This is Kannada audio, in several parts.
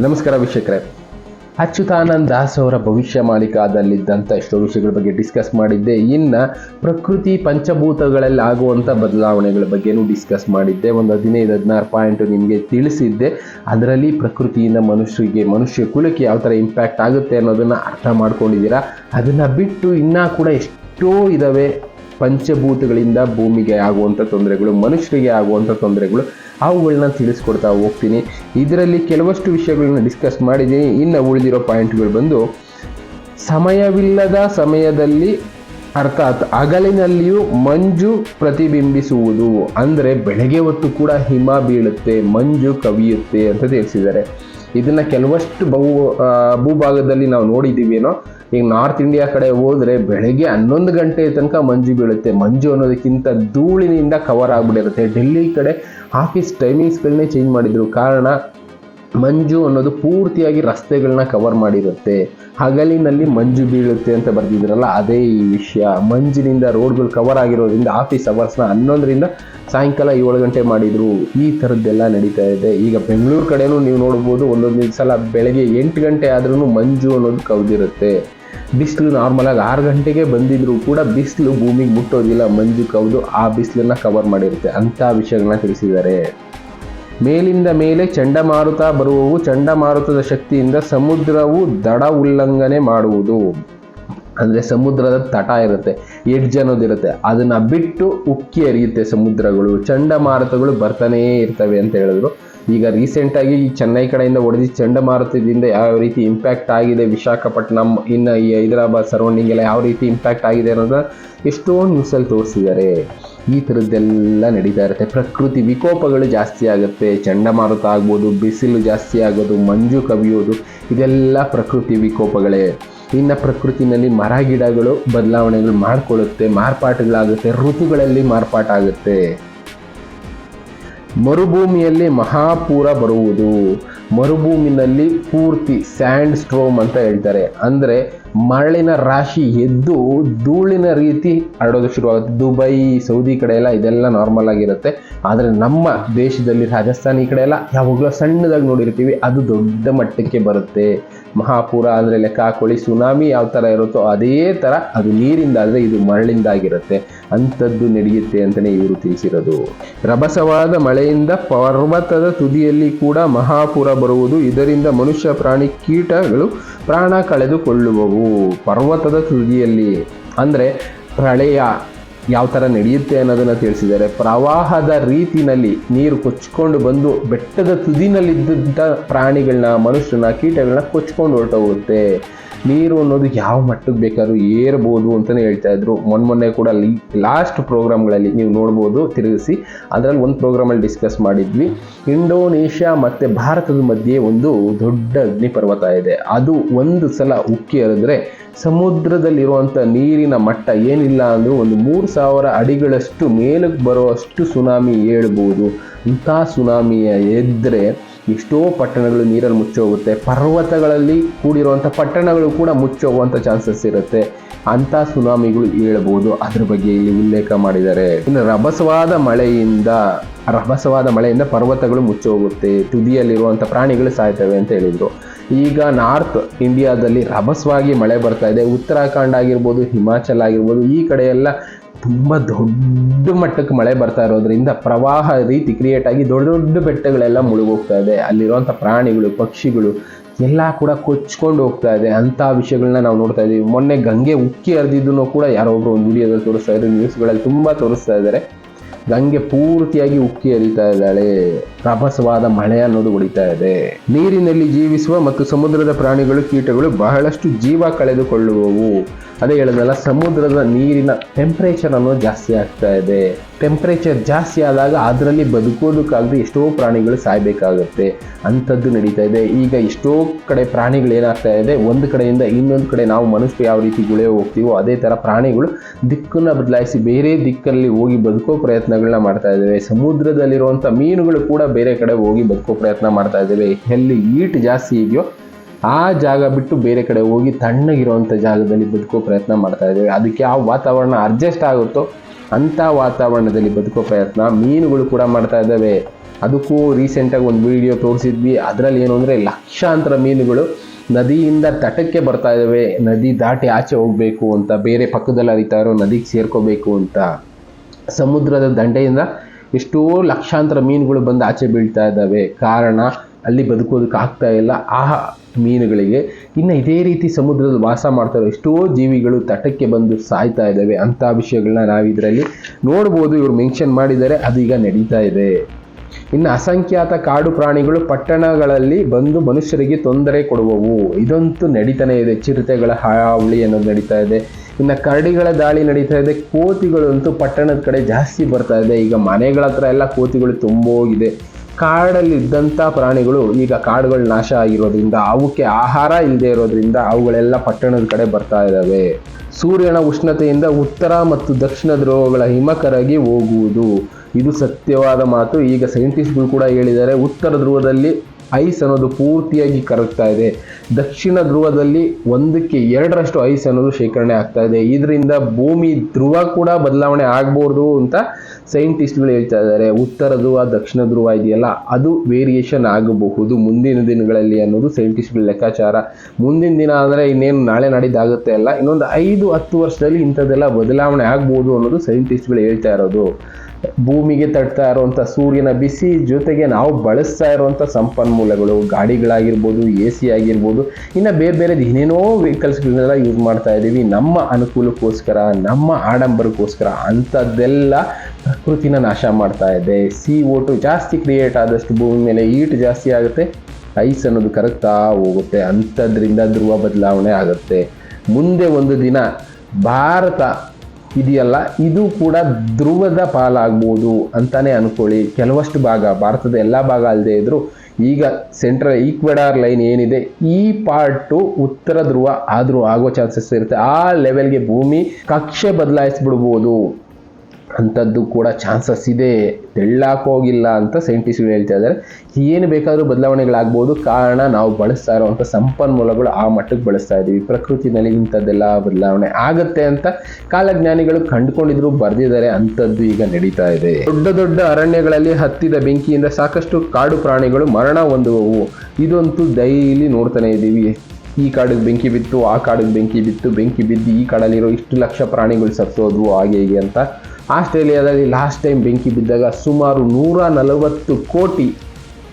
ನಮಸ್ಕಾರ ವೀಕ್ಷಕರೇ. ಅಚ್ಯುತಾನಂದ್ ದಾಸ್ ಅವರ ಭವಿಷ್ಯ ಮಾಲಿಕಾದಲ್ಲಿದ್ದಂಥ ಎಷ್ಟೋ ವಿಷಯಗಳ ಬಗ್ಗೆ ಡಿಸ್ಕಸ್ ಮಾಡಿದ್ದೆ. ಇನ್ನು ಪ್ರಕೃತಿ ಪಂಚಭೂತಗಳಲ್ಲಿ ಆಗುವಂಥ ಬದಲಾವಣೆಗಳ ಬಗ್ಗೆನೂ ಡಿಸ್ಕಸ್ ಮಾಡಿದ್ದೆ. ಒಂದು ಹದಿನೈದು, ಹದಿನಾರು ಪಾಯಿಂಟ್ ನಿಮಗೆ ತಿಳಿಸಿದ್ದೆ. ಅದರಲ್ಲಿ ಪ್ರಕೃತಿಯಿಂದ ಮನುಷ್ಯರಿಗೆ, ಮನುಷ್ಯ ಕುಲಕ್ಕೆ ಯಾವ ಥರ ಇಂಪ್ಯಾಕ್ಟ್ ಆಗುತ್ತೆ ಅನ್ನೋದನ್ನು ಅರ್ಥ ಮಾಡ್ಕೊಂಡಿದ್ದೀರಾ? ಅದನ್ನು ಬಿಟ್ಟು ಇನ್ನೂ ಕೂಡ ಎಷ್ಟೋ ಇದ್ದಾವೆ ಪಂಚಭೂತಗಳಿಂದ ಭೂಮಿಗೆ ಆಗುವಂಥ ತೊಂದರೆಗಳು, ಮನುಷ್ಯರಿಗೆ ಆಗುವಂಥ ತೊಂದರೆಗಳು ಅವುಗಳನ್ನ ತಿಳಿಸ್ಕೊಡ್ತಾ ಹೋಗ್ತೀನಿ. ಇದರಲ್ಲಿ ಕೆಲವಷ್ಟು ವಿಷಯಗಳನ್ನ ಡಿಸ್ಕಸ್ ಮಾಡಿದ್ದೀನಿ. ಇನ್ನು ಉಳಿದಿರೋ ಪಾಯಿಂಟ್ಗಳು ಬಂದು, ಸಮಯವಿಲ್ಲದ ಸಮಯದಲ್ಲಿ, ಅರ್ಥಾತ್ ಹಗಲಿನಲ್ಲಿಯೂ ಮಂಜು ಪ್ರತಿಬಿಂಬಿಸುವುದು. ಅಂದರೆ ಬೆಳಗ್ಗೆ ಹೊತ್ತು ಕೂಡ ಹಿಮ ಬೀಳುತ್ತೆ, ಮಂಜು ಕವಿಯುತ್ತೆ ಅಂತ ತಿಳಿಸಿದ್ದಾರೆ. ಇದನ್ನ ಕೆಲವಷ್ಟು ಬಹು ಭೂಭಾಗದಲ್ಲಿ ನಾವು ನೋಡಿದ್ದೀವೇನೋ, ಈಗ ನಾರ್ತ್ ಇಂಡಿಯಾ ಕಡೆ ಹೋದರೆ ಬೆಳಗ್ಗೆ ಹನ್ನೊಂದು ಗಂಟೆ ತನಕ ಮಂಜು ಬೀಳುತ್ತೆ. ಮಂಜು ಅನ್ನೋದಕ್ಕಿಂತ ಧೂಳಿನಿಂದ ಕವರ್ ಆಗ್ಬಿಟ್ಟಿರುತ್ತೆ. ಡೆಲ್ಲಿ ಕಡೆ ಆಫೀಸ್ ಟೈಮಿಂಗ್ಸ್ಗಳನ್ನೇ ಚೇಂಜ್ ಮಾಡಿದ್ರು. ಕಾರಣ ಮಂಜು ಅನ್ನೋದು ಪೂರ್ತಿಯಾಗಿ ರಸ್ತೆಗಳನ್ನ ಕವರ್ ಮಾಡಿರುತ್ತೆ. ಹಗಲಿನಲ್ಲಿ ಮಂಜು ಬೀಳುತ್ತೆ ಅಂತ ಬರೆದಿದ್ರಲ್ಲ, ಅದೇ ಈ ವಿಷಯ. ಮಂಜಿನಿಂದ ರೋಡ್ಗಳು ಕವರ್ ಆಗಿರೋದ್ರಿಂದ ಆಫೀಸ್ ಅವರ್ಸ್ನ ಹನ್ನೊಂದರಿಂದ ಸಾಯಂಕಾಲ ಏಳು ಗಂಟೆ ಮಾಡಿದ್ರು. ಈ ಥರದ್ದೆಲ್ಲ ನಡೀತಾ ಇದೆ. ಈಗ ಬೆಂಗಳೂರು ಕಡೆನೂ ನೀವು ನೋಡ್ಬೋದು, ಒಂದೊಂದು ಸಲ ಬೆಳಗ್ಗೆ ಎಂಟು ಗಂಟೆ ಆದ್ರೂ ಮಂಜು ಅನ್ನೋದು ಕವ್ದಿರುತ್ತೆ. ಬಿಸಿಲು ನಾರ್ಮಲಾಗಿ ಆರು ಗಂಟೆಗೆ ಬಂದಿದ್ರು ಕೂಡ ಬಿಸಿಲು ಭೂಮಿಗೆ ಮುಟ್ಟೋದಿಲ್ಲ. ಮಂಜು ಕವ್ದು ಆ ಬಿಸಿಲನ್ನ ಕವರ್ ಮಾಡಿರುತ್ತೆ. ಅಂಥ ವಿಷಯಗಳನ್ನ ತಿಳಿಸಿದ್ದಾರೆ. ಮೇಲಿಂದ ಮೇಲೆ ಚಂಡಮಾರುತ ಬರುವವು ಚಂಡಮಾರುತದ ಶಕ್ತಿಯಿಂದ ಸಮುದ್ರವು ದಡ ಉಲ್ಲಂಘನೆ ಮಾಡುವುದು. ಅಂದರೆ ಸಮುದ್ರದ ತಟ ಇರುತ್ತೆ ಎಡ್ಜ್ ಅನ್ನೋದಿರುತ್ತೆ ಅದನ್ನು ಬಿಟ್ಟು ಉಕ್ಕಿ ಹರಿಯುತ್ತೆ ಸಮುದ್ರಗಳು, ಚಂಡಮಾರುತಗಳು ಬರ್ತಾನೇ ಇರ್ತವೆ ಅಂತ ಹೇಳಿದ್ರು. ಈಗ ರೀಸೆಂಟಾಗಿ ಈ ಚೆನ್ನೈ ಕಡೆಯಿಂದ ಹೊಡೆದು ಚಂಡಮಾರುತದಿಂದ ಯಾವ ರೀತಿ ಇಂಪ್ಯಾಕ್ಟ್ ಆಗಿದೆ ವಿಶಾಖಪಟ್ಟಣಂ ಇನ್ನು ಈ ಹೈದರಾಬಾದ್ ಸರೌಂಡಿಂಗ್ ಎಲ್ಲ ಯಾವ ರೀತಿ ಇಂಪ್ಯಾಕ್ಟ್ ಆಗಿದೆ ಅನ್ನೋದನ್ನ ಎಷ್ಟೋ ನ್ಯೂಸಲ್ಲಿ ತೋರಿಸಿದ್ದಾರೆ. ಈ ಥರದ್ದೆಲ್ಲ ನಡೀತಾ ಇರುತ್ತೆ. ಪ್ರಕೃತಿ ವಿಕೋಪಗಳು ಜಾಸ್ತಿ ಆಗುತ್ತೆ. ಚಂಡಮಾರುತ ಆಗ್ಬೋದು, ಬಿಸಿಲು ಜಾಸ್ತಿ ಆಗೋದು, ಮಂಜು ಕವಿಯೋದು, ಇದೆಲ್ಲ ಪ್ರಕೃತಿ ವಿಕೋಪಗಳೇ. ಇನ್ನು ಪ್ರಕೃತಿನಲ್ಲಿ ಮರ ಗಿಡಗಳು ಬದಲಾವಣೆಗಳು ಮಾಡಿಕೊಳ್ಳುತ್ತೆ, ಮಾರ್ಪಾಟುಗಳಾಗುತ್ತೆ, ಋತುಗಳಲ್ಲಿ ಮಾರ್ಪಾಟಾಗುತ್ತೆ. ಮರುಭೂಮಿಯಲ್ಲಿ ಮಹಾಪೂರ ಬರುವುದು. ಮರುಭೂಮಿನಲ್ಲಿ ಪೂರ್ತಿ ಸ್ಯಾಂಡ್ ಸ್ಟ್ರೋಮ್ ಅಂತ ಹೇಳ್ತಾರೆ. ಅಂದರೆ ಮರಳಿನ ರಾಶಿ ಎದ್ದು ಧೂಳಿನ ರೀತಿ ಹರಡೋದು ಶುರುವಾಗುತ್ತೆ. ದುಬೈ, ಸೌದಿ ಕಡೆ ಎಲ್ಲ ಇದೆಲ್ಲ ನಾರ್ಮಲ್ ಆಗಿರುತ್ತೆ. ಆದರೆ ನಮ್ಮ ದೇಶದಲ್ಲಿ ರಾಜಸ್ಥಾನ ಈ ಕಡೆ ಎಲ್ಲ ಯಾವಾಗಲೂ ಸಣ್ಣದಾಗಿ ನೋಡಿರ್ತೀವಿ. ಅದು ದೊಡ್ಡ ಮಟ್ಟಕ್ಕೆ ಬರುತ್ತೆ. ಮಹಾಪೂರ ಅಂದರೆ ಲೆಕ್ಕ ಹಾಕೊಳ್ಳಿ, ಸುನಾಮಿ ಯಾವ ಥರ ಇರುತ್ತೋ ಅದೇ ಥರ ಅದು ನೀರಿಂದ ಆದರೆ ಇದು ಮರಳಿಂದಾಗಿರುತ್ತೆ. ಅಂಥದ್ದು ನಡೆಯುತ್ತೆ ಅಂತಲೇ ಇವರು ತಿಳಿಸಿರೋದು. ರಭಸವಾದ ಮಳೆಯಿಂದ ಪರ್ವತದ ತುದಿಯಲ್ಲಿ ಕೂಡ ಮಹಾಪುರ ಬರುವುದು. ಇದರಿಂದ ಮನುಷ್ಯ ಪ್ರಾಣಿ ಕೀಟಗಳು ಪ್ರಾಣ ಕಳೆದುಕೊಳ್ಳುವವು. ಪರ್ವತದ ತುದಿಯಲ್ಲಿ ಅಂದರೆ ಪ್ರಳಯ ಯಾವ ಥರ ನಡೆಯುತ್ತೆ ಅನ್ನೋದನ್ನು ತಿಳಿಸಿದ್ದಾರೆ. ಪ್ರವಾಹದ ರೀತಿನಲ್ಲಿ ನೀರು ಕೊಚ್ಕೊಂಡು ಬಂದು ಬೆಟ್ಟದ ತುದಿನಲ್ಲಿದ್ದಂಥ ಪ್ರಾಣಿಗಳನ್ನ ಮನುಷ್ಯನ ಕೀಟಗಳನ್ನ ಕೊಚ್ಕೊಂಡು ಹೊರಟೋಗುತ್ತೆ. ನೀರು ಅನ್ನೋದು ಯಾವ ಮಟ್ಟಕ್ಕೆ ಬೇಕಾದ್ರೂ ಏರ್ಬೋದು ಅಂತಲೇ ಹೇಳ್ತಾ ಇದ್ರು. ಮೊನ್ನೆ ಮೊನ್ನೆ ಕೂಡ ಲಾಸ್ಟ್ ಪ್ರೋಗ್ರಾಮ್ಗಳಲ್ಲಿ ನೀವು ನೋಡ್ಬೋದು, ತಿರುಗಿಸಿ. ಅದರಲ್ಲಿ ಒಂದು ಪ್ರೋಗ್ರಾಮಲ್ಲಿ ಡಿಸ್ಕಸ್ ಮಾಡಿದ್ವಿ. ಇಂಡೋನೇಷ್ಯಾ ಮತ್ತು ಭಾರತದ ಮಧ್ಯೆ ಒಂದು ದೊಡ್ಡ ಅಗ್ನಿಪರ್ವತ ಇದೆ. ಅದು ಒಂದು ಸಲ ಉಕ್ಕಿ ಹರಿದ್ರೆ ಸಮುದ್ರದಲ್ಲಿರುವಂಥ ನೀರಿನ ಮಟ್ಟ ಏನಿಲ್ಲ ಅಂದರೂ ಒಂದು ಮೂರು ಸಾವಿರ ಅಡಿಗಳಷ್ಟು ಮೇಲಕ್ಕೆ ಬರುವಷ್ಟು ಸುನಾಮಿ ಹೇಳ್ಬೋದು ಇಂಥ ಸುನಾಮಿಯ ಎದ್ದರೆ ಎಷ್ಟೋ ಪಟ್ಟಣಗಳು ನೀರಲ್ಲಿ ಮುಚ್ಚೋಗುತ್ತೆ. ಪರ್ವತಗಳಲ್ಲಿ ಕೂಡಿರುವಂಥ ಪಟ್ಟಣಗಳು ಕೂಡ ಮುಚ್ಚೋಗುವಂಥ ಚಾನ್ಸಸ್ ಇರುತ್ತೆ. ಅಂಥ ಸುನಾಮಿಗಳು ಏಳಬಹುದು ಅದ್ರ ಬಗ್ಗೆ ಇಲ್ಲಿ ಉಲ್ಲೇಖ ಮಾಡಿದ್ದಾರೆ. ಇನ್ನು ರಭಸವಾದ ಮಳೆಯಿಂದ ರಭಸವಾದ ಮಳೆಯಿಂದ ಪರ್ವತಗಳು ಮುಚ್ಚೋಗುತ್ತೆ. ತುದಿಯಲ್ಲಿರುವಂಥ ಪ್ರಾಣಿಗಳು ಸಾಯ್ತವೆ ಅಂತ ಹೇಳಿದರು. ಈಗ ನಾರ್ತ್ ಇಂಡಿಯಾದಲ್ಲಿ ರಭಸವಾಗಿ ಮಳೆ ಬರ್ತಾ ಇದೆ. ಉತ್ತರಾಖಂಡ್ ಆಗಿರ್ಬೋದು, ಹಿಮಾಚಲ್ ಆಗಿರ್ಬೋದು, ಈ ಕಡೆ ತುಂಬ ದೊಡ್ಡ ಮಟ್ಟಕ್ಕೆ ಮಳೆ ಬರ್ತಾ ಇರೋದ್ರಿಂದ ಪ್ರವಾಹ ರೀತಿ ಕ್ರಿಯೇಟ್ ಆಗಿ ದೊಡ್ಡ ದೊಡ್ಡ ಬೆಟ್ಟಗಳೆಲ್ಲ ಮುಳುಗೋಗ್ತಾ ಇದೆ. ಅಲ್ಲಿರುವಂಥ ಪ್ರಾಣಿಗಳು, ಪಕ್ಷಿಗಳು ಎಲ್ಲ ಕೂಡ ಕೊಚ್ಕೊಂಡು ಹೋಗ್ತಾ ಇದೆ. ಅಂಥ ವಿಷಯಗಳನ್ನ ನಾವು ನೋಡ್ತಾ ಇದ್ದೀವಿ. ಮೊನ್ನೆ ಗಂಗೆ ಉಕ್ಕಿ ಹರಿದಿದ್ದನ್ನು ಕೂಡ ಯಾರೋ ಒಬ್ರು ಒಂದು ವಿಡಿಯೋದಲ್ಲಿ ತೋರಿಸ್ತಾ ಇದ್ದಾರೆ. ನ್ಯೂಸ್ಗಳಲ್ಲಿ ತುಂಬ ತೋರಿಸ್ತಾ ಇದ್ದಾರೆ. ಗಂಗೆ ಪೂರ್ತಿಯಾಗಿ ಉಕ್ಕಿ ಹರಿತಾ ಇದ್ದಾಳೆ. ರಭಸವಾದ ಮಳೆ ಅನ್ನೋದು ಹೊಡಿತಾ ಇದೆ. ನೀರಿನಲ್ಲಿ ಜೀವಿಸುವ ಮತ್ತು ಸಮುದ್ರದ ಪ್ರಾಣಿಗಳು, ಕೀಟಗಳು ಬಹಳಷ್ಟು ಜೀವ ಕಳೆದುಕೊಳ್ಳುವವು. ಅದೇ ಹೇಳಿದ್ನಲ್ಲ, ಸಮುದ್ರದ ನೀರಿನ ಟೆಂಪ್ರೇಚರ್ ಅನ್ನೋದು ಜಾಸ್ತಿ ಆಗ್ತಾ ಇದೆ. ಟೆಂಪ್ರೇಚರ್ ಜಾಸ್ತಿ ಆದಾಗ ಅದರಲ್ಲಿ ಬದುಕೋದಕ್ಕಾಗದೆ ಎಷ್ಟೋ ಪ್ರಾಣಿಗಳು ಸಾಯಬೇಕಾಗುತ್ತೆ. ಅಂಥದ್ದು ನಡೀತಾ ಇದೆ. ಈಗ ಎಷ್ಟೋ ಕಡೆ ಪ್ರಾಣಿಗಳು ಏನಾಗ್ತಾ ಇದೆ, ಒಂದು ಕಡೆಯಿಂದ ಇನ್ನೊಂದು ಕಡೆ ನಾವು ಮನುಷ್ಯ ಯಾವ ರೀತಿ ಗುಳೆ ಹೋಗ್ತೀವೋ ಅದೇ ಥರ ಪ್ರಾಣಿಗಳು ದಿಕ್ಕನ್ನು ಬದಲಾಯಿಸಿ ಬೇರೆ ದಿಕ್ಕಲ್ಲಿ ಹೋಗಿ ಬದುಕೋ ಪ್ರಯತ್ನಗಳನ್ನ ಮಾಡ್ತಾ ಇದ್ದೇವೆ ಸಮುದ್ರದಲ್ಲಿರುವಂಥ ಮೀನುಗಳು ಕೂಡ ಬೇರೆ ಕಡೆ ಹೋಗಿ ಬದುಕೋ ಪ್ರಯತ್ನ ಮಾಡ್ತಾ ಇದ್ದೇವೆ ಎಲ್ಲಿ ಈಟ್ ಜಾಸ್ತಿ ಇದೆಯೋ ಆ ಜಾಗ ಬಿಟ್ಟು ಬೇರೆ ಕಡೆ ಹೋಗಿ ತಣ್ಣಗಿರುವಂಥ ಜಾಗದಲ್ಲಿ ಬದುಕೋ ಪ್ರಯತ್ನ ಮಾಡ್ತಾ ಇದ್ದೇವೆ. ಅದಕ್ಕೆ ಆ ವಾತಾವರಣ ಅಡ್ಜಸ್ಟ್ ಆಗುತ್ತೋ ಅಂಥ ವಾತಾವರಣದಲ್ಲಿ ಬದುಕೋ ಪ್ರಯತ್ನ ಮೀನುಗಳು ಕೂಡ ಮಾಡ್ತಾ ಇದ್ದಾವೆ. ಅದಕ್ಕೂ ರೀಸೆಂಟಾಗಿ ಒಂದು ವಿಡಿಯೋ ತೋರಿಸಿದ್ವಿ. ಅದರಲ್ಲಿ ಏನು ಅಂದರೆ ಲಕ್ಷಾಂತರ ಮೀನುಗಳು ನದಿಯಿಂದ ತಟಕ್ಕೆ ಬರ್ತಾ ಇದ್ದಾವೆ. ನದಿ ದಾಟಿ ಆಚೆ ಹೋಗಬೇಕು ಅಂತ, ಬೇರೆ ಪಕ್ಕದಲ್ಲಿ ಹರಿತಾ ಇರೋ ನದಿಗೆ ಸೇರ್ಕೋಬೇಕು ಅಂತ. ಸಮುದ್ರದ ದಂಡೆಯಿಂದ ಎಷ್ಟೋ ಲಕ್ಷಾಂತರ ಮೀನುಗಳು ಬಂದು ಆಚೆ ಬೀಳ್ತಾ ಇದ್ದಾವೆ. ಕಾರಣ ಅಲ್ಲಿ ಬದುಕೋದಕ್ಕೆ ಆಗ್ತಾ ಇಲ್ಲ. ಆ ಮೀನುಗಳಿಗೆ ಇನ್ನು ಇದೇ ರೀತಿ ಸಮುದ್ರದಲ್ಲಿ ವಾಸ ಮಾಡ್ತಾ ಇರೋ ಎಷ್ಟೋ ಜೀವಿಗಳು ತಟಕ್ಕೆ ಬಂದು ಸಾಯ್ತಾ ಇದ್ದಾವೆ. ಅಂಥ ವಿಷಯಗಳನ್ನ ನಾವು ಇದರಲ್ಲಿ ನೋಡ್ಬೋದು. ಇವರು ಮೆನ್ಷನ್ ಮಾಡಿದ್ದಾರೆ. ಅದು ಈಗ ನಡೀತಾ ಇದೆ. ಇನ್ನು ಅಸಂಖ್ಯಾತ ಕಾಡು ಪ್ರಾಣಿಗಳು ಪಟ್ಟಣಗಳಲ್ಲಿ ಬಂದು ಮನುಷ್ಯರಿಗೆ ತೊಂದರೆ ಕೊಡುವವು. ಇದಂತೂ ನಡೀತಾನೆ ಇದೆ. ಚಿರತೆಗಳ ಹಾವಳಿ ಅನ್ನೋದು ನಡೀತಾ ಇದೆ. ಇನ್ನು ಕರಡಿಗಳ ದಾಳಿ ನಡೀತಾ ಇದೆ. ಕೋತಿಗಳು ಅಂತೂ ಪಟ್ಟಣದ ಕಡೆ ಜಾಸ್ತಿ ಬರ್ತಾ ಇದೆ. ಈಗ ಮನೆಗಳ ಹತ್ರ ಎಲ್ಲ ಕೋತಿಗಳು ತುಂಬೋಗಿದೆ. ಕಾಡಲ್ಲಿ ಇದ್ದಂಥ ಪ್ರಾಣಿಗಳು ಈಗ ಕಾಡುಗಳು ನಾಶ ಆಗಿರೋದ್ರಿಂದ, ಅವಕ್ಕೆ ಆಹಾರ ಇಲ್ಲದೆ ಇರೋದ್ರಿಂದ ಅವುಗಳೆಲ್ಲ ಪಟ್ಟಣದ ಕಡೆ ಬರ್ತಾ ಇದ್ದಾವೆ ಸೂರ್ಯನ ಉಷ್ಣತೆಯಿಂದ ಉತ್ತರ ಮತ್ತು ದಕ್ಷಿಣ ಧ್ರುವಗಳ ಹಿಮ ಕರಗಿ ಹೋಗುವುದು. ಇದು ಸತ್ಯವಾದ ಮಾತು. ಈಗ ಸೈಂಟಿಸ್ಟ್ಗಳು ಕೂಡ ಹೇಳಿದ್ದಾರೆ, ಉತ್ತರ ಧ್ರುವದಲ್ಲಿ ಐಸ್ ಅನ್ನೋದು ಪೂರ್ತಿಯಾಗಿ ಕರಗ್ತಾ ಇದೆ. ದಕ್ಷಿಣ ಧ್ರುವದಲ್ಲಿ ಒಂದಕ್ಕೆ ಎರಡರಷ್ಟು ಐಸ್ ಅನ್ನೋದು ಶೇಖರಣೆ ಆಗ್ತಾ ಇದೆ. ಇದರಿಂದ ಭೂಮಿ ಧ್ರುವ ಕೂಡ ಬದಲಾವಣೆ ಆಗ್ಬೋದು ಅಂತ ಸೈಂಟಿಸ್ಟ್ಗಳು ಹೇಳ್ತಾ ಇದ್ದಾರೆ, ಉತ್ತರ ಧ್ರುವ, ದಕ್ಷಿಣ ಧ್ರುವ ಇದೆಯಲ್ಲ, ಅದು ವೇರಿಯೇಷನ್ ಆಗಬಹುದು ಮುಂದಿನ ದಿನಗಳಲ್ಲಿ ಅನ್ನೋದು ಸೈಂಟಿಸ್ಟ್ಗಳ ಲೆಕ್ಕಾಚಾರ. ಮುಂದಿನ ದಿನ ಅಂದರೆ ಇನ್ನೇನು ನಾಳೆ ನಾಡಿದ್ದಾಗುತ್ತೆ ಅಲ್ಲ, ಇನ್ನೊಂದು ಐದು, ಹತ್ತು ವರ್ಷದಲ್ಲಿ ಇಂಥದ್ದೆಲ್ಲ ಬದಲಾವಣೆ ಆಗ್ಬೋದು ಅನ್ನೋದು ಸೈಂಟಿಸ್ಟ್ಗಳು ಹೇಳ್ತಾ ಇರೋದು. ಭೂಮಿಗೆ ತಟ್ತಾ ಇರುವಂಥ ಸೂರ್ಯನ ಬಿಸಿ ಜೊತೆಗೆ ನಾವು ಬಳಸ್ತಾ ಇರುವಂಥ ಸಂಪನ್ಮೂಲಗಳು, ಗಾಡಿಗಳಾಗಿರ್ಬೋದು ಎ ಸಿ ಆಗಿರ್ಬೋದು, ಇನ್ನು ಬೇರೆ ಬೇರೆ ಏನೇನೋ ವೆಹಿಕಲ್ಸ್ಗಳನ್ನೆಲ್ಲ ಯೂಸ್ ಮಾಡ್ತಾ ಇದ್ದೀವಿ ನಮ್ಮ ಅನುಕೂಲಕ್ಕೋಸ್ಕರ, ನಮ್ಮ ಆಡಂಬರಕ್ಕೋಸ್ಕರ ಅಂಥದ್ದೆಲ್ಲ ಪ್ರಕೃತಿನ ನಾಶ ಮಾಡ್ತಾ ಇದೆ. ಸಿ ಟು ಜಾಸ್ತಿ ಕ್ರಿಯೇಟ್ ಆದಷ್ಟು ಭೂಮಿ ಮೇಲೆ ಈಟ್ ಜಾಸ್ತಿ ಆಗುತ್ತೆ. ಐಸ್ ಅನ್ನೋದು ಕರಗ್ತಾ ಹೋಗುತ್ತೆ. ಅಂಥದ್ರಿಂದ ಧ್ರುವ ಬದಲಾವಣೆ ಆಗುತ್ತೆ. ಮುಂದೆ ಒಂದು ದಿನ ಭಾರತ ಇದೆಯಲ್ಲ, ಇದು ಕೂಡ ಧ್ರುವದ ಪಾಲಾಗ್ಬೋದು ಅಂತಾನೆ ಅನ್ಕೊಳ್ಳಿ. ಕೆಲವಷ್ಟು ಭಾಗ, ಭಾರತದ ಎಲ್ಲ ಭಾಗ ಅಲ್ಲದೆ ಇದ್ರು ಈಗ ಸೆಂಟ್ರಲ್ ಈಕ್ವೆಡಾರ್ ಲೈನ್ ಏನಿದೆ, ಈ ಪಾರ್ಟು ಉತ್ತರ ಧ್ರುವ ಆದರೂ ಆಗೋ ಚಾನ್ಸಸ್ ಇರುತ್ತೆ. ಆ ಲೆವೆಲ್ಗೆ ಭೂಮಿ ಕಕ್ಷೆ ಬದಲಾಯಿಸ್ಬಿಡ್ಬೋದು. ಅಂಥದ್ದು ಕೂಡ ಚಾನ್ಸಸ್ ಇದೆ. ತೆಳ್ಳಾಕೋಗಿಲ್ಲ ಅಂತ ಸೈಂಟಿಸ್ಟ್ಗಳು ಹೇಳ್ತಾ ಇದ್ದಾರೆ. ಏನು ಬೇಕಾದರೂ ಬದಲಾವಣೆಗಳಾಗ್ಬೋದು. ಕಾರಣ ನಾವು ಬಳಸ್ತಾ ಇರುವಂಥ ಸಂಪನ್ಮೂಲಗಳು ಆ ಮಟ್ಟಕ್ಕೆ ಬಳಸ್ತಾ ಇದ್ದೀವಿ. ಪ್ರಕೃತಿನಲ್ಲಿ ಇಂಥದ್ದೆಲ್ಲ ಬದಲಾವಣೆ ಆಗುತ್ತೆ ಅಂತ ಕಾಲಜ್ಞಾನಿಗಳು ಕಂಡುಕೊಂಡಿದ್ರು, ಬರೆದಿದ್ದಾರೆ. ಅಂಥದ್ದು ಈಗ ನಡೀತಾ ಇದೆ. ದೊಡ್ಡ ದೊಡ್ಡ ಅರಣ್ಯಗಳಲ್ಲಿ ಹತ್ತಿದ ಬೆಂಕಿಯಿಂದ ಸಾಕಷ್ಟು ಕಾಡು ಪ್ರಾಣಿಗಳು ಮರಣ ಹೊಂದುವವು. ಇದಂತೂ ಡೈಲಿ ನೋಡ್ತಾನೆ ಇದ್ದೀವಿ. ಈ ಕಾಡಿಗೆ ಬೆಂಕಿ ಬಿತ್ತು, ಆ ಕಾಡಿಗೆ ಬೆಂಕಿ ಬಿತ್ತು. ಬೆಂಕಿ ಬಿದ್ದು ಈ ಕಾಡಲ್ಲಿರೋ ಇಷ್ಟು ಲಕ್ಷ ಪ್ರಾಣಿಗಳು ಸತ್ತೋದ್ವು, ಹಾಗೆ ಹೀಗೆ ಅಂತ ಆಸ್ಟ್ರೇಲಿಯಾದಲ್ಲಿ ಲಾಸ್ಟ್ ಟೈಮ್ ಬೆಂಕಿ ಬಿದ್ದಾಗ ಸುಮಾರು ನೂರ ನಲವತ್ತು ಕೋಟಿ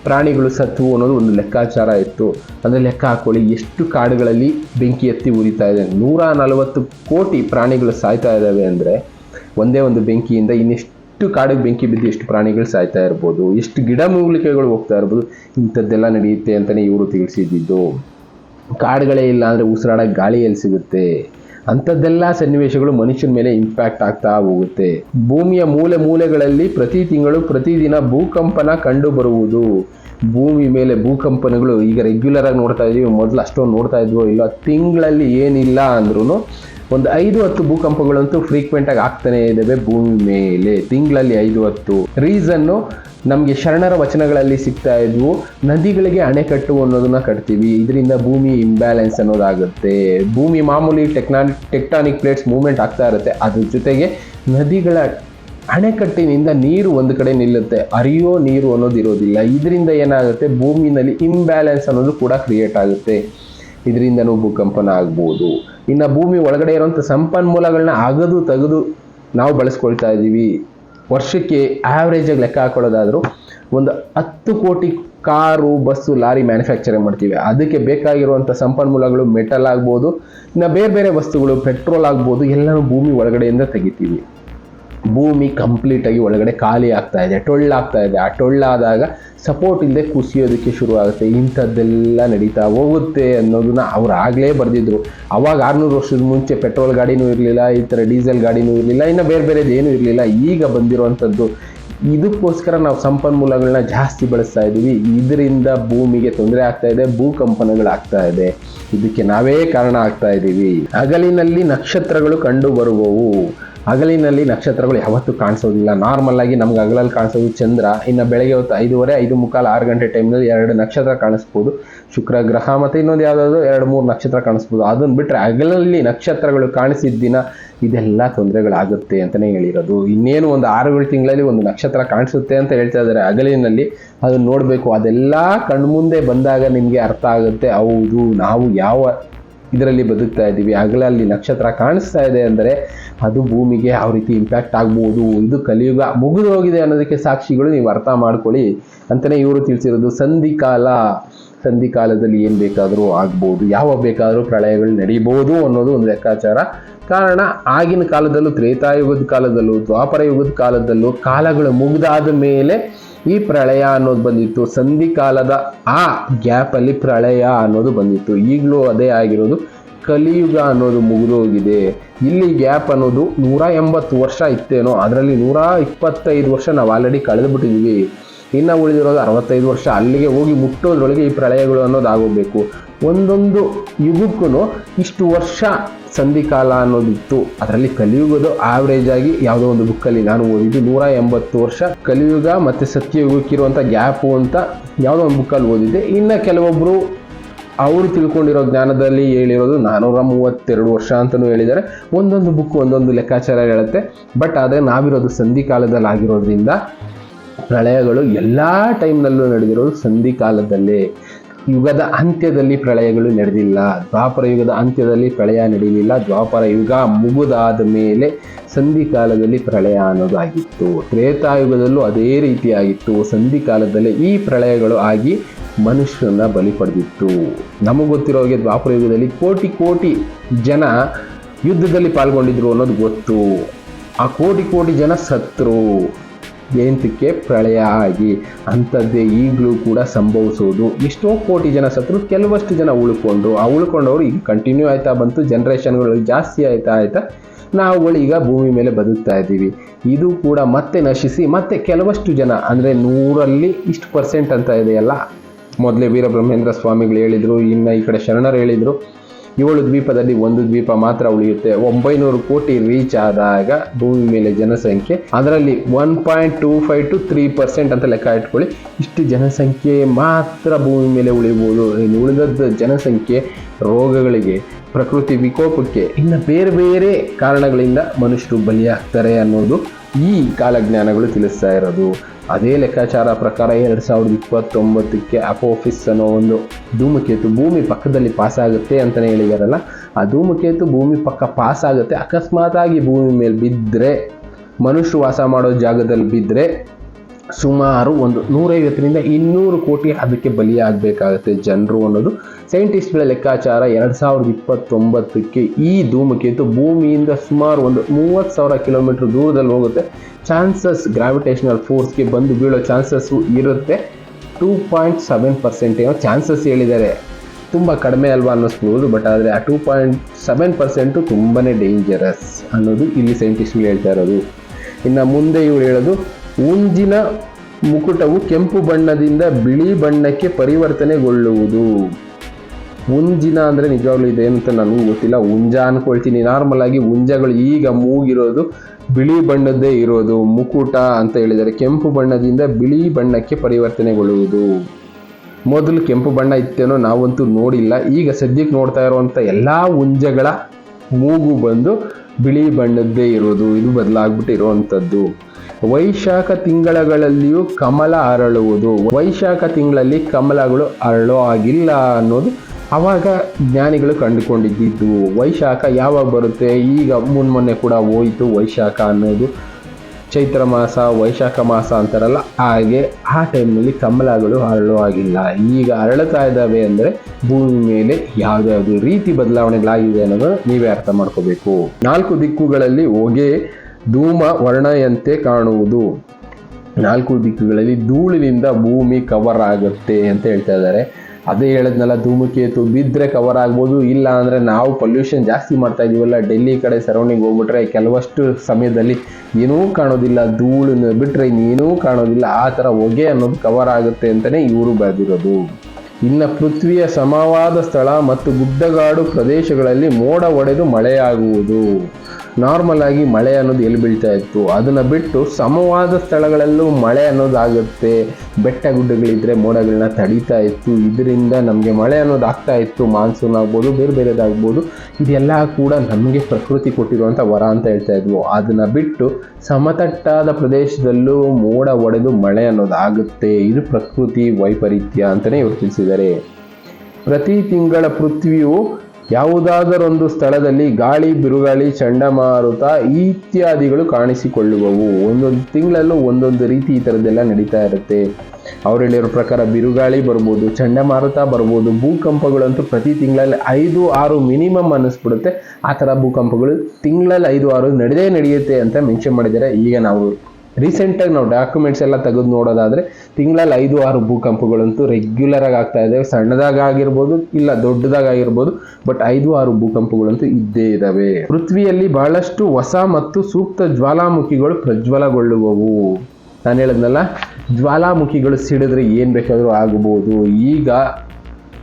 ಪ್ರಾಣಿಗಳು ಸತ್ತು ಅನ್ನೋದು ಒಂದು ಲೆಕ್ಕಾಚಾರ ಇತ್ತು. ಅಂದರೆ ಲೆಕ್ಕ ಹಾಕೊಳ್ಳಿ, ಎಷ್ಟು ಕಾಡುಗಳಲ್ಲಿ ಬೆಂಕಿ ಎತ್ತಿ ಉರಿತಾ ಇದೆ? ನೂರ ನಲವತ್ತು ಕೋಟಿ ಪ್ರಾಣಿಗಳು ಸಾಯ್ತಾ ಇದ್ದಾವೆ ಅಂದರೆ ಒಂದೇ ಒಂದು ಬೆಂಕಿಯಿಂದ ಇನ್ನೆಷ್ಟು ಕಾಡಿಗೆ ಬೆಂಕಿ ಬಿದ್ದು ಎಷ್ಟು ಪ್ರಾಣಿಗಳು ಸಾಯ್ತಾ ಇರ್ಬೋದು? ಎಷ್ಟು ಗಿಡ ಮೂಲಿಕೆಗಳು ಹೋಗ್ತಾ ಇರ್ಬೋದು? ಇಂಥದ್ದೆಲ್ಲ ನಡೆಯುತ್ತೆ ಅಂತಲೇ ಇವರು ತಿಳಿಸಿದ್ದು. ಕಾಡುಗಳೇ ಇಲ್ಲ ಅಂದರೆ ಉಸಿರಾಡೋಕ್ಕೆ ಗಾಳಿ ಎಲ್ಲಿ ಸಿಗುತ್ತೆ. ಅಂಥದ್ದೆಲ್ಲ ಸನ್ನಿವೇಶಗಳು ಮನುಷ್ಯನ ಮೇಲೆ ಇಂಪ್ಯಾಕ್ಟ್ ಆಗ್ತಾ ಹೋಗುತ್ತೆ. ಭೂಮಿಯ ಮೂಲೆ ಮೂಲೆಗಳಲ್ಲಿ ಪ್ರತಿ ತಿಂಗಳು ಪ್ರತಿದಿನ ಭೂಕಂಪನ ಕಂಡು ಬರುವುದು. ಭೂಮಿ ಮೇಲೆ ಭೂಕಂಪನಗಳು ಈಗ ರೆಗ್ಯುಲರ್ ಆಗಿ ನೋಡ್ತಾ ಇದೀವಿ. ಮೊದಲು ಅಷ್ಟೊಂದು ನೋಡ್ತಾ ಇದ್ವೋ ಇಲ್ಲ, ತಿಂಗಳಲ್ಲಿ ಏನಿಲ್ಲ ಅಂದ್ರೂ ಒಂದು ಐದು ಹತ್ತು ಭೂಕಂಪಗಳಂತೂ ಫ್ರೀಕ್ವೆಂಟ್ ಆಗಿ ಆಗ್ತಾನೆ ಇದ್ದಾವೆ ಭೂಮಿ ಮೇಲೆ. ತಿಂಗಳಲ್ಲಿ ಐದು ಹತ್ತು. ರೀಸನ್ನು ನಮಗೆ ಶರಣರ ವಚನಗಳಲ್ಲಿ ಸಿಗ್ತಾ ಇದ್ವು, ನದಿಗಳಿಗೆ ಅಣೆಕಟ್ಟು ಅನ್ನೋದನ್ನ ಕಟ್ತೀವಿ. ಇದರಿಂದ ಭೂಮಿ ಇಂಬ್ಯಾಲೆನ್ಸ್ ಅನ್ನೋದಾಗುತ್ತೆ. ಭೂಮಿ ಮಾಮೂಲಿ ಟೆಕ್ನಾ ಟೆಕ್ಟಾನಿಕ್ ಪ್ಲೇಟ್ಸ್ ಮೂವ್ಮೆಂಟ್ ಆಗ್ತಾ ಇರುತ್ತೆ. ಅದ್ರ ಜೊತೆಗೆ ನದಿಗಳ ಅಣೆಕಟ್ಟಿನಿಂದ ನೀರು ಒಂದು ಕಡೆ ನಿಲ್ಲುತ್ತೆ. ಅರಿಯೋ ನೀರು ಅನ್ನೋದು ಇರೋದಿಲ್ಲ. ಇದರಿಂದ ಏನಾಗುತ್ತೆ? ಭೂಮಿನಲ್ಲಿ ಇಂಬ್ಯಾಲೆನ್ಸ್ ಅನ್ನೋದು ಕೂಡ ಕ್ರಿಯೇಟ್ ಆಗುತ್ತೆ. ಇದರಿಂದನೂ ಭೂಕಂಪನ ಆಗ್ಬೋದು. ಇನ್ನು ಭೂಮಿ ಒಳಗಡೆ ಇರುವಂಥ ಸಂಪನ್ಮೂಲಗಳನ್ನ ಅಗದು ತೆಗೆದು ನಾವು ಬಳಸ್ಕೊಳ್ತಾ ಇದ್ದೀವಿ. ವರ್ಷಕ್ಕೆ ಆ್ಯಾವ್ರೇಜಾಗಿ ಲೆಕ್ಕ ಹಾಕೊಳ್ಳೋದಾದರೂ ಒಂದು ಹತ್ತು ಕೋಟಿ ಕಾರು, ಬಸ್ಸು, ಲಾರಿ ಮ್ಯಾನುಫ್ಯಾಕ್ಚರಿಂಗ್ ಮಾಡ್ತೀವಿ. ಅದಕ್ಕೆ ಬೇಕಾಗಿರುವಂಥ ಸಂಪನ್ಮೂಲಗಳು ಮೆಟಲ್ ಆಗ್ಬೋದು, ಇನ್ನು ಬೇರೆ ಬೇರೆ ವಸ್ತುಗಳು ಪೆಟ್ರೋಲ್ ಆಗ್ಬೋದು, ಎಲ್ಲನೂ ಭೂಮಿ ಒಳಗಡೆಯಿಂದ ತೆಗಿತೀವಿ. ಭೂಮಿ ಕಂಪ್ಲೀಟಾಗಿ ಒಳಗಡೆ ಖಾಲಿ ಆಗ್ತಾ ಇದೆ, ಟೊಳ್ಳಾಗ್ತಾ ಇದೆ. ಆ ಟೊಳ್ಳಾದಾಗ ಸಪೋರ್ಟ್ ಇಲ್ಲದೆ ಕುಸಿಯೋದಕ್ಕೆ ಶುರುವಾಗುತ್ತೆ. ಇಂಥದ್ದೆಲ್ಲ ನಡೀತಾ ಹೋಗುತ್ತೆ ಅನ್ನೋದನ್ನ ಅವ್ರು ಆಗಲೇ ಬರೆದಿದ್ರು. ಅವಾಗ ಆರುನೂರು ವರ್ಷದ ಮುಂಚೆ ಪೆಟ್ರೋಲ್ ಗಾಡಿನೂ ಇರಲಿಲ್ಲ, ಈ ಥರ ಡೀಸೆಲ್ ಗಾಡಿನೂ ಇರಲಿಲ್ಲ, ಇನ್ನು ಬೇರೆ ಬೇರೆದು ಏನೂ ಇರಲಿಲ್ಲ. ಈಗ ಬಂದಿರುವಂಥದ್ದು ಇದಕ್ಕೋಸ್ಕರ ನಾವು ಸಂಪನ್ಮೂಲಗಳನ್ನ ಜಾಸ್ತಿ ಬಳಸ್ತಾ ಇದ್ದೀವಿ. ಇದರಿಂದ ಭೂಮಿಗೆ ತೊಂದರೆ ಆಗ್ತಾ ಇದೆ ಭೂಕಂಪನಗಳಾಗ್ತಾ ಇದೆ. ಇದಕ್ಕೆ ನಾವೇ ಕಾರಣ ಆಗ್ತಾ ಇದ್ದೀವಿ. ಹಗಲಿನಲ್ಲಿ ನಕ್ಷತ್ರಗಳು ಕಂಡು ಬರುವವು. ಹಗಲಿನಲ್ಲಿ ನಕ್ಷತ್ರಗಳು ಯಾವತ್ತೂ ಕಾಣಿಸೋದಿಲ್ಲ. ನಾರ್ಮಲ್ ಆಗಿ ನಮ್ಗೆ ಹಗಲಲ್ಲಿ ಕಾಣಿಸೋದು ಚಂದ್ರ. ಇನ್ನು ಬೆಳಗ್ಗೆ ಹೊತ್ತು ಐದುವರೆ, ಐದು ಮುಕ್ಕಾಲು, ಆರು ಗಂಟೆ ಟೈಮ್ನಲ್ಲಿ ಎರಡು ನಕ್ಷತ್ರ ಕಾಣಿಸ್ಬೋದು. ಶುಕ್ರ, ಗ್ರಹ ಮತ್ತು ಇನ್ನೊಂದು ಯಾವುದಾದ್ರು ಎರಡು, ಮೂರು ನಕ್ಷತ್ರ ಕಾಣಿಸ್ಬೋದು. ಅದನ್ನು ಬಿಟ್ಟರೆ ಹಗಲಲ್ಲಿ ನಕ್ಷತ್ರಗಳು ಕಾಣಿಸಿದ ದಿನ ಇದೆಲ್ಲ ತೊಂದರೆಗಳಾಗುತ್ತೆ ಅಂತಲೇ ಹೇಳಿರೋದು. ಇನ್ನೇನು ಒಂದು ಆರು ಏಳು ತಿಂಗಳಲ್ಲಿ ಒಂದು ನಕ್ಷತ್ರ ಕಾಣಿಸುತ್ತೆ ಅಂತ ಹೇಳ್ತಾ ಇದ್ದಾರೆ. ಹಗಲಿನಲ್ಲಿ ಅದನ್ನ ನೋಡಬೇಕು. ಅದೆಲ್ಲ ಕಣ್ಮುಂದೆ ಬಂದಾಗ ನಿಮಗೆ ಅರ್ಥ ಆಗುತ್ತೆ. ಹೌದು, ನಾವು ಯಾವ ಇದರಲ್ಲಿ ಬದುಕ್ತಾ ಇದ್ದೀವಿ. ಹಗಲಲ್ಲಿ ನಕ್ಷತ್ರ ಕಾಣಿಸ್ತಾ ಇದೆ ಅಂದರೆ ಅದು ಭೂಮಿಗೆ ಯಾವ ರೀತಿ ಇಂಪ್ಯಾಕ್ಟ್ ಆಗ್ಬೋದು ಇದು ಕಲಿಯುಗ ಮುಗಿದು ಹೋಗಿದೆ ಅನ್ನೋದಕ್ಕೆ ಸಾಕ್ಷಿಗಳು ನೀವು ಅರ್ಥ ಮಾಡ್ಕೊಳ್ಳಿ. ಅಂತಲೇ ಇವರು ತಿಳಿಸಿರೋದು, ಸಂಧಿಕಾಲ. ಸಂಧಿಕಾಲದಲ್ಲಿ ಏನು ಬೇಕಾದರೂ ಆಗ್ಬೋದು, ಯಾವ ಬೇಕಾದರೂ ಪ್ರಳಯಗಳು ನಡೀಬೋದು ಅನ್ನೋದು ಒಂದು ಲೆಕ್ಕಾಚಾರ. ಕಾರಣ, ಆಗಿನ ಕಾಲದಲ್ಲೂ, ತ್ರೇತಾಯುಗದ ಕಾಲದಲ್ಲೂ, ದ್ವಾಪರ ಯುಗದ ಕಾಲದಲ್ಲೂ ಕಾಲಗಳು ಮುಗಿದಾದ ಮೇಲೆ ಈ ಪ್ರಳಯ ಅನ್ನೋದು ಬಂದಿತ್ತು. ಸಂಧಿ ಕಾಲದ ಆ ಗ್ಯಾಪಲ್ಲಿ ಪ್ರಳಯ ಅನ್ನೋದು ಬಂದಿತ್ತು. ಈಗಲೂ ಅದೇ ಆಗಿರೋದು. ಕಲಿಯುಗ ಅನ್ನೋದು ಮುಗಿದೋಗಿದೆ. ಇಲ್ಲಿ ಗ್ಯಾಪ್ ಅನ್ನೋದು ನೂರ ಎಂಬತ್ತು ವರ್ಷ ಇತ್ತೇನೋ, ಅದರಲ್ಲಿ ನೂರ ಇಪ್ಪತ್ತೈದು ವರ್ಷ ನಾವು ಆಲ್ರೆಡಿ ಕಳೆದುಬಿಟ್ಟಿದ್ದೀವಿ ಇನ್ನು ಉಳಿದಿರೋದು ಅರವತ್ತೈದು ವರ್ಷ, ಅಲ್ಲಿಗೆ ಹೋಗಿ ಮುಟ್ಟೋದ್ರೊಳಗೆ ಈ ಪ್ರಳಯಗಳು ಅನ್ನೋದು ಆಗೋಗ್ಬೇಕು ಒಂದೊಂದು ಯುಗಕ್ಕೂ ಇಷ್ಟು ವರ್ಷ ಸಂಧಿಕಾಲ ಅನ್ನೋದಿತ್ತು. ಅದರಲ್ಲಿ ಕಲಿಯುಗದ ಆವ್ರೇಜ್ ಆಗಿ ಯಾವುದೋ ಒಂದು ಬುಕ್ಕಲ್ಲಿ ನಾನು ಓದಿದ್ದು ನೂರ ಎಂಬತ್ತು ವರ್ಷ. ಕಲಿಯುಗ ಮತ್ತು ಸತ್ಯಯುಗಕ್ಕಿರುವಂಥ ಗ್ಯಾಪು ಅಂತ ಯಾವುದೋ ಒಂದು ಬುಕ್ಕಲ್ಲಿ ಓದಿದ್ದೆ. ಇನ್ನು ಕೆಲವೊಬ್ಬರು ಅವರು ತಿಳ್ಕೊಂಡಿರೋ ಜ್ಞಾನದಲ್ಲಿ ಹೇಳಿರೋದು ನಾನ್ನೂರ ಮೂವತ್ತೆರಡು ವರ್ಷ ಅಂತಲೂ ಹೇಳಿದ್ದಾರೆ. ಒಂದೊಂದು ಬುಕ್ ಒಂದೊಂದು ಲೆಕ್ಕಾಚಾರ ಹೇಳುತ್ತೆ. ಬಟ್ ಆದರೆ ನಾವಿರೋದು ಸಂಧಿ ಕಾಲದಲ್ಲಿ ಆಗಿರೋದ್ರಿಂದ ಪ್ರಳಯಗಳು ಎಲ್ಲ ಟೈಮ್ನಲ್ಲೂ ನಡೆದಿರೋದು ಸಂಧಿ ಕಾಲದಲ್ಲೇ. ಯುಗದ ಅಂತ್ಯದಲ್ಲಿ ಪ್ರಳಯಗಳು ನಡೆದಿಲ್ಲ. ದ್ವಾಪರ ಯುಗದ ಅಂತ್ಯದಲ್ಲಿ ಪ್ರಳಯ ನಡೆಯಲಿಲ್ಲ. ದ್ವಾಪರ ಯುಗ ಮುಗಿದಾದ ಮೇಲೆ ಸಂಧಿ ಕಾಲದಲ್ಲಿ ಪ್ರಳಯ ಅನ್ನೋದಾಗಿತ್ತು. ತ್ರೇತಾಯುಗದಲ್ಲೂ ಅದೇ ರೀತಿಯಾಗಿತ್ತು. ಸಂಧಿ ಕಾಲದಲ್ಲೇ ಈ ಪ್ರಳಯಗಳು ಆಗಿ ಮನುಷ್ಯನ ಬಲಿ ಪಡೆದಿತ್ತು. ನಮಗೆ ಗೊತ್ತಿರೋ ಹಾಗೆ ದ್ವಾಪರ ಯುಗದಲ್ಲಿ ಕೋಟಿ ಕೋಟಿ ಜನ ಯುದ್ಧದಲ್ಲಿ ಪಾಲ್ಗೊಂಡಿದ್ರು ಅನ್ನೋದು ಗೊತ್ತು. ಆ ಕೋಟಿ ಕೋಟಿ ಜನ ಸತ್ರು. ಏಂತಕ್ಕೆ ಪ್ರಳಯ ಆಗಿ ಅಂಥದ್ದೇ ಈಗಲೂ ಕೂಡ ಸಂಭವಿಸೋದು. ಎಷ್ಟೋ ಕೋಟಿ ಜನ ಸತ್ರು ಕೆಲವಷ್ಟು ಜನ ಉಳ್ಕೊಂಡ್ರು ಆ ಉಳ್ಕೊಂಡವರು ಈಗ ಕಂಟಿನ್ಯೂ ಆಯ್ತಾ ಬಂತು ಜನ್ರೇಷನ್ಗಳು ಜಾಸ್ತಿ ಆಯ್ತಾ ಆಯ್ತಾ, ನಾವುಗಳು ಈಗ ಭೂಮಿ ಮೇಲೆ ಬದುಕ್ತಾ ಇದ್ದೀವಿ. ಇದು ಕೂಡ ಮತ್ತೆ ನಶಿಸಿ, ಮತ್ತೆ ಕೆಲವಷ್ಟು ಜನ, ಅಂದರೆ ನೂರಲ್ಲಿ ಇಷ್ಟು ಪರ್ಸೆಂಟ್ ಅಂತ ಇದೆಯಲ್ಲ? ಮೊದಲೇ ವೀರಬ್ರಹ್ಮೇಂದ್ರ ಸ್ವಾಮಿಗಳು ಹೇಳಿದರು, ಇನ್ನು ಈ ಕಡೆ ಶರಣರು ಹೇಳಿದರು. ಏಳು ದ್ವೀಪದಲ್ಲಿ ಒಂದು ದ್ವೀಪ ಮಾತ್ರ ಉಳಿಯುತ್ತೆ. ಒಂಬೈನೂರು ಕೋಟಿ ರೀಚ್ ಆದಾಗ ಭೂಮಿ ಮೇಲೆ ಜನಸಂಖ್ಯೆ. ಅದರಲ್ಲಿ one point two five to three percent ಅಂತ ಲೆಕ್ಕ ಇಟ್ಕೊಳ್ಳಿ. ಇಷ್ಟು ಜನಸಂಖ್ಯೆ ಮಾತ್ರ ಭೂಮಿ ಮೇಲೆ ಉಳಿಬೋದು. ಉಳಿದದ್ದು ಜನಸಂಖ್ಯೆ ರೋಗಗಳಿಗೆ, ಪ್ರಕೃತಿ ವಿಕೋಪಕ್ಕೆ, ಇನ್ನು ಬೇರೆ ಬೇರೆ ಕಾರಣಗಳಿಂದ ಮನುಷ್ಯರು ಬಲಿಯಾಗ್ತಾರೆ ಅನ್ನೋದು ಈ ಕಾಲಜ್ಞಾನಗಳು ತಿಳಿಸ್ತಾ ಇರೋದು. ಅದೇ ಲೆಕ್ಕಾಚಾರ ಪ್ರಕಾರ ಎರಡು ಸಾವಿರದ ಇಪ್ಪತ್ತೊಂಬತ್ತಕ್ಕೆ ಅಪೋಫಿಸ್ ಅನ್ನೋ ಒಂದು ಧೂಮಕೇತು ಭೂಮಿ ಪಕ್ಕದಲ್ಲಿ ಪಾಸ್ ಆಗುತ್ತೆ ಅಂತಲೇ ಹೇಳಿದಾರಲ್ಲ, ಆ ಧೂಮಕೇತು ಭೂಮಿ ಪಕ್ಕ ಪಾಸ್ ಆಗುತ್ತೆ. ಅಕಸ್ಮಾತಾಗಿ ಭೂಮಿ ಮೇಲೆ ಬಿದ್ದರೆ ಮನುಷ್ಯರು ವಾಸ ಮಾಡೋ ಜಾಗದಲ್ಲಿ ಬಿದ್ದರೆ ಸುಮಾರು ಒಂದು ನೂರೈವತ್ತರಿಂದ ಇನ್ನೂರು ಕೋಟಿ ಅದಕ್ಕೆ ಬಲಿಯಾಗಬೇಕಾಗುತ್ತೆ ಜನರು ಅನ್ನೋದು. ಸೈಂಟಿಸ್ಟ್ಗಳ ಲೆಕ್ಕಾಚಾರ ಎರಡು ಸಾವಿರದ ಇಪ್ಪತ್ತೊಂಬತ್ತಕ್ಕೆ ಈ ಧೂಮಕೇತು ಭೂಮಿಯಿಂದ ಸುಮಾರು ಒಂದು ಮೂವತ್ತು ಸಾವಿರ ಕಿಲೋಮೀಟರ್ ದೂರದಲ್ಲಿ ಹೋಗುತ್ತೆ. ಚಾನ್ಸಸ್ ಗ್ರಾವಿಟೇಷನಲ್ ಫೋರ್ಸ್ಗೆ ಬಂದು ಬೀಳೋ ಚಾನ್ಸಸ್ಸು ಇರುತ್ತೆ. ಟೂ ಪಾಯಿಂಟ್ ಸೆವೆನ್ ಪರ್ಸೆಂಟ್ ಏನೋ ಚಾನ್ಸಸ್ ಹೇಳಿದ್ದಾರೆ. ತುಂಬ ಕಡಿಮೆ ಅಲ್ವಾ ಅನ್ನಿಸ್ಬೋದು ಬಟ್ ಆದರೆ ಆ ಟೂ ಪಾಯಿಂಟ್ ಸೆವೆನ್ ಪರ್ಸೆಂಟು ತುಂಬಾ ಡೇಂಜರಸ್ ಅನ್ನೋದು ಇಲ್ಲಿ ಸೈಂಟಿಸ್ಟ್ಗಳು ಹೇಳ್ತಾ ಇರೋದು. ಇನ್ನು ಮುಂದೆ ಇವ್ರು ಹೇಳೋದು ಉಂಜಿನ ಮುಕುಟವು ಕೆಂಪು ಬಣ್ಣದಿಂದ ಬಿಳಿ ಬಣ್ಣಕ್ಕೆ ಪರಿವರ್ತನೆಗೊಳ್ಳುವುದು. ಉಂಜಿನ ಅಂದರೆ ನಿಜವಾಗ್ಲೂ ಇದೆ ಅಂತ ನನಗೂ ಗೊತ್ತಿಲ್ಲ. ಉಂಜ ಅನ್ಕೊಳ್ತೀನಿ. ನಾರ್ಮಲ್ ಆಗಿ ಉಂಜಗಳು ಈಗ ಮೂಗಿರೋದು ಬಿಳಿ ಬಣ್ಣದ್ದೇ ಇರೋದು, ಮುಕುಟ ಅಂತ ಹೇಳಿದರೆ ಕೆಂಪು ಬಣ್ಣದಿಂದ ಬಿಳಿ ಬಣ್ಣಕ್ಕೆ ಪರಿವರ್ತನೆಗೊಳ್ಳುವುದು. ಮೊದಲು ಕೆಂಪು ಬಣ್ಣ ಇತ್ತೇನೋ ನಾವಂತೂ ನೋಡಿಲ್ಲ. ಈಗ ಸದ್ಯಕ್ಕೆ ನೋಡ್ತಾ ಇರುವಂಥ ಎಲ್ಲ ಉಂಜಗಳ ಮೂಗು ಬಂದು ಬಿಳಿ ಬಣ್ಣದ್ದೇ ಇರೋದು. ಇದು ಬದಲಾಗ್ಬಿಟ್ಟು ಇರುವಂಥದ್ದು. ವೈಶಾಖ ತಿಂಗಳಗಳಲ್ಲಿಯೂ ಕಮಲ ಅರಳುವುದು. ವೈಶಾಖ ತಿಂಗಳಲ್ಲಿ ಕಮಲಗಳು ಅರಳೋ ಆಗಿಲ್ಲ ಅನ್ನೋದು ಅವಾಗ ಜ್ಞಾನಿಗಳು ಕಂಡುಕೊಂಡಿದ್ದು, ವೈಶಾಖ ಯಾವಾಗ ಬರುತ್ತೆ? ಈಗ ಮುನ್ಮೊನ್ನೆ ಕೂಡ ಹೋಯಿತು ವೈಶಾಖ ಅನ್ನೋದು. ಚೈತ್ರ ಮಾಸ, ವೈಶಾಖ ಮಾಸ ಅಂತಾರಲ್ಲ, ಹಾಗೆ ಆ ಟೈಮ್ನಲ್ಲಿ ಕಮಲಗಳು ಅರಳುವಾಗಿಲ್ಲ ಈಗ ಅರಳುತ್ತಾ ಇದ್ದಾವೆ ಅಂದರೆ ಭೂಮಿ ಮೇಲೆ ಯಾವ್ದಾವ್ದು ರೀತಿ ಬದಲಾವಣೆಗಳಾಗಿದೆ ಅನ್ನೋದನ್ನು ನೀವೇ ಅರ್ಥ ಮಾಡ್ಕೋಬೇಕು. ನಾಲ್ಕು ದಿಕ್ಕುಗಳಲ್ಲಿ ಹೊಗೆ, ಧೂಮ, ವರ್ಣಯಂತೆ ಕಾಣುವುದು. ನಾಲ್ಕು ದಿಕ್ಕುಗಳಲ್ಲಿ ಧೂಳಿನಿಂದ ಭೂಮಿ ಕವರ್ ಆಗುತ್ತೆ ಅಂತ ಹೇಳ್ತಾ ಇದ್ದಾರೆ. ಅದೇ ಹೇಳಿದ್ನಲ್ಲ ಧೂಮಕೇತು ಬಿದ್ದರೆ ಕವರ್ ಆಗ್ಬೋದು, ಇಲ್ಲ ಅಂದರೆ ನಾವು ಪೊಲ್ಯೂಷನ್ ಜಾಸ್ತಿ ಮಾಡ್ತಾ ಇದೀವಲ್ಲ, ಡೆಲ್ಲಿ ಕಡೆ ಸರೌಂಡಿಂಗ್ ಹೋಗ್ಬಿಟ್ರೆ ಕೆಲವಷ್ಟು ಸಮಯದಲ್ಲಿ ಏನೂ ಕಾಣೋದಿಲ್ಲ, ಧೂಳು ಬಿಟ್ಟರೆ ಇನ್ನೇನೂ ಕಾಣೋದಿಲ್ಲ, ಆ ಥರ ಹೊಗೆ ಅನ್ನೋದು ಕವರ್ ಆಗುತ್ತೆ ಅಂತಲೇ ಇವರು ಬರೆದಿರೋದು. ಇನ್ನು ಪೃಥ್ವಿಯ ಸಮವಾದ ಸ್ಥಳ ಮತ್ತು ಗುಡ್ಡಗಾಡು ಪ್ರದೇಶಗಳಲ್ಲಿ ಮೋಡ ಒಡೆದು ಮಳೆಯಾಗುವುದು. ನಾರ್ಮಲ್ ಆಗಿ ಮಳೆ ಅನ್ನೋದು ಎಲ್ಲಿ ಬೀಳ್ತಾ ಇತ್ತು? ಅದನ್ನು ಬಿಟ್ಟು ಸಮವಾದ ಸ್ಥಳಗಳಲ್ಲೂ ಮಳೆ ಅನ್ನೋದಾಗುತ್ತೆ. ಬೆಟ್ಟ ಗುಡ್ಡಗಳಿದ್ರೆ ಮೋಡಗಳನ್ನ ತಡೀತಾ ಇತ್ತು. ಇದರಿಂದ ನಮಗೆ ಮಳೆ ಅನ್ನೋದು ಆಗ್ತಾ ಇತ್ತು. ಮಾನ್ಸೂನ್ ಆಗ್ಬೋದು, ಬೇರೆ ಬೇರೆದಾಗ್ಬೋದು. ಇದೆಲ್ಲ ಕೂಡ ನಮಗೆ ಪ್ರಕೃತಿ ಕೊಟ್ಟಿರುವಂಥ ವರ ಅಂತ ಹೇಳ್ತಾ ಇದ್ವು. ಅದನ್ನು ಬಿಟ್ಟು ಸಮತಟ್ಟಾದ ಪ್ರದೇಶದಲ್ಲೂ ಮೋಡ ಒಡೆದು ಮಳೆ ಅನ್ನೋದಾಗುತ್ತೆ. ಇದು ಪ್ರಕೃತಿ ವೈಪರೀತ್ಯ ಅಂತಲೇ ಇವರು ತಿಳಿಸಿದ್ದಾರೆ. ಪ್ರತಿ ತಿಂಗಳ ಪೃಥ್ವಿಯು ಯಾವುದಾದರೊಂದು ಸ್ಥಳದಲ್ಲಿ ಗಾಳಿ, ಬಿರುಗಾಳಿ, ಚಂಡಮಾರುತ ಇತ್ಯಾದಿಗಳು ಕಾಣಿಸಿಕೊಳ್ಳುವವು. ಒಂದೊಂದು ತಿಂಗಳಲ್ಲೂ ಒಂದೊಂದು ರೀತಿ ಈ ಥರದ್ದೆಲ್ಲ ನಡೀತಾ ಇರುತ್ತೆ. ಅವ್ರು ಹೇಳಿರೋ ಪ್ರಕಾರ ಬಿರುಗಾಳಿ ಬರ್ಬೋದು, ಚಂಡಮಾರುತ ಬರ್ಬೋದು, ಭೂಕಂಪಗಳಂತೂ ಪ್ರತಿ ತಿಂಗಳಲ್ಲಿ ಐದು, ಆರು ಮಿನಿಮಮ್ ಅನ್ನಿಸ್ಬಿಡುತ್ತೆ. ಆ ಥರ ಭೂಕಂಪಗಳು ತಿಂಗಳಲ್ಲಿ ಐದು, ಆರು ನಡೆದೇ ನಡೆಯುತ್ತೆ ಅಂತ ಮೆನ್ಷನ್ ಮಾಡಿದ್ದಾರೆ. ಈಗ ನಾವು ರೀಸೆಂಟಾಗಿ ನಾವು ಡಾಕ್ಯುಮೆಂಟ್ಸ್ ಎಲ್ಲ ತೆಗೆದು ನೋಡೋದಾದ್ರೆ ತಿಂಗಳಲ್ಲಿ ಐದು, ಆರು ಭೂಕಂಪಗಳಂತೂ ರೆಗ್ಯುಲರ್ ಆಗಿ ಆಗ್ತಾ ಇದೆ ಸಣ್ಣದಾಗ ಆಗಿರ್ಬೋದು ಇಲ್ಲ ದೊಡ್ಡದಾಗ ಆಗಿರ್ಬೋದು ಬಟ್ ಐದು, ಆರು ಭೂಕಂಪಗಳಂತೂ ಇದ್ದೇ ಇದಾವೆ. ಪೃಥ್ವಿಯಲ್ಲಿ ಬಹಳಷ್ಟು ಹೊಸ ಮತ್ತು ಸೂಕ್ತ ಜ್ವಾಲಾಮುಖಿಗಳು ಪ್ರಜ್ವಲಗೊಳ್ಳುವವು. ನಾನು ಹೇಳಿದ್ನಲ್ಲ, ಜ್ವಾಲಾಮುಖಿಗಳು ಸಿಡಿದ್ರೆ ಏನು ಬೇಕಾದರೂ ಆಗಬಹುದು ಈಗ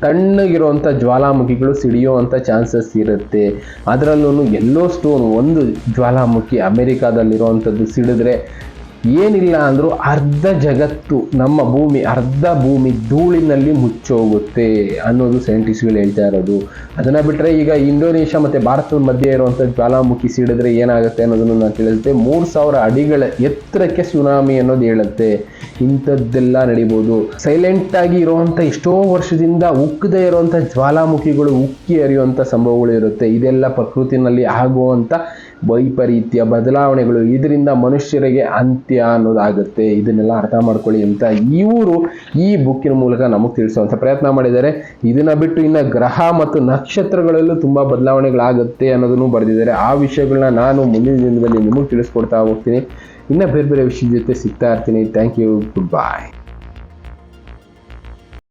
ತಣ್ಣಗಿರುವಂಥ ಜ್ವಾಲಾಮುಖಿಗಳು ಸಿಡಿಯುವಂಥ ಚಾನ್ಸಸ್ ಇರುತ್ತೆ. ಅದರಲ್ಲೂ ಎಲ್ಲೋ ಸ್ಟೋನ್ ಒಂದು ಜ್ವಾಲಾಮುಖಿ ಅಮೆರಿಕಾದಲ್ಲಿರುವಂಥದ್ದು ಸಿಡಿದ್ರೆ ಏನಿಲ್ಲ ಅಂದರೂ ಅರ್ಧ ಜಗತ್ತು, ನಮ್ಮ ಭೂಮಿ, ಅರ್ಧ ಭೂಮಿ ಧೂಳಿನಲ್ಲಿ ಮುಚ್ಚೋಗುತ್ತೆ ಅನ್ನೋದು ಸೈಂಟಿಸ್ಟ್ಗಳು ಹೇಳ್ತಾ ಇರೋದು. ಅದನ್ನು ಬಿಟ್ಟರೆ ಈಗ ಇಂಡೋನೇಷ್ಯಾ ಮತ್ತು ಭಾರತದ ಮಧ್ಯೆ ಇರುವಂಥ ಜ್ವಾಲಾಮುಖಿ ಸಿಡಿದ್ರೆ ಏನಾಗುತ್ತೆ ಅನ್ನೋದನ್ನು ನಾನು ತಿಳಿಸುತ್ತೆ ಮೂರು ಸಾವಿರ ಅಡಿಗಳ ಎತ್ತರಕ್ಕೆ ಸುನಾಮಿ ಅನ್ನೋದು ಹೇಳುತ್ತೆ. ಇಂಥದ್ದೆಲ್ಲ ನಡಿಬೋದು. ಸೈಲೆಂಟ್ ಆಗಿ ಇರುವಂಥ ಎಷ್ಟೋ ವರ್ಷದಿಂದ ಉಕ್ಕದೇ ಇರುವಂಥ ಜ್ವಾಲಾಮುಖಿಗಳು ಉಕ್ಕಿ ಹರಿಯುವಂಥ ಸಂಭವಗಳು ಇರುತ್ತೆ. ಇದೆಲ್ಲ ಪ್ರಕೃತಿನಲ್ಲಿ ಆಗುವಂಥ ವೈಪರೀತ್ಯ, ಬದಲಾವಣೆಗಳು ಇದರಿಂದ ಮನುಷ್ಯರಿಗೆ ಅಂತ್ಯ ಅನ್ನೋದಾಗುತ್ತೆ. ಇದನ್ನೆಲ್ಲ ಅರ್ಥ ಮಾಡ್ಕೊಳ್ಳಿ ಅಂತ ಇವರು ಈ ಬುಕ್ಕಿನ ಮೂಲಕ ನಮಗೆ ತಿಳಿಸುವಂಥ ಪ್ರಯತ್ನ ಮಾಡಿದ್ದಾರೆ. ಇದನ್ನು ಬಿಟ್ಟು ಇನ್ನು ಗ್ರಹ ಮತ್ತು ನಕ್ಷತ್ರಗಳಲ್ಲೂ ತುಂಬ ಬದಲಾವಣೆಗಳಾಗುತ್ತೆ ಅನ್ನೋದನ್ನು ಬರೆದಿದ್ದಾರೆ. ಆ ವಿಷಯಗಳನ್ನ ನಾನು ಮುಂದಿನ ದಿನದಲ್ಲಿ ನಿಮಗೆ ತಿಳಿಸ್ಕೊಡ್ತಾ ಹೋಗ್ತೀನಿ. ಇನ್ನು ಬೇರೆ ಬೇರೆ ವಿಷಯದ ಜೊತೆ ಸಿಗ್ತಾ ಇರ್ತೀನಿ. Thank you good bye